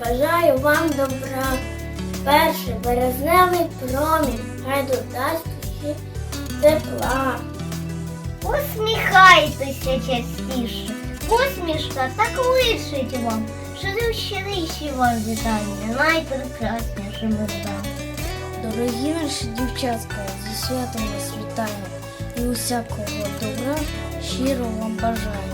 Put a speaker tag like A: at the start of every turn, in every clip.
A: бажаю вам добра. Перший березневий промінь, хай додасть душі тепла.
B: Усміхайтеся частіше. Посмішка так лишить вам. Щиріші вам вітання, найпрекраснішими днями.
A: Дорогі наші дівчатка, зі святом вас вітаю і усякого добра щиро вам бажаю.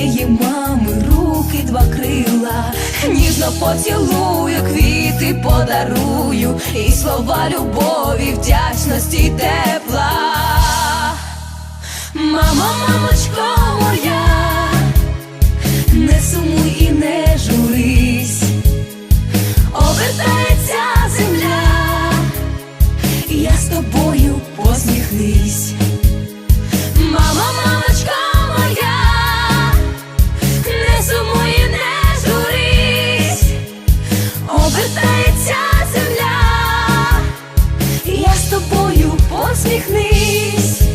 C: моєї мами руки два крила, ніжно поцілую, квіти подарую, і слова любові, вдячності тепла. Мама, мамочко моя, не сумуй і не журись, обертається земля, я з тобою посміхнись. посміхнись.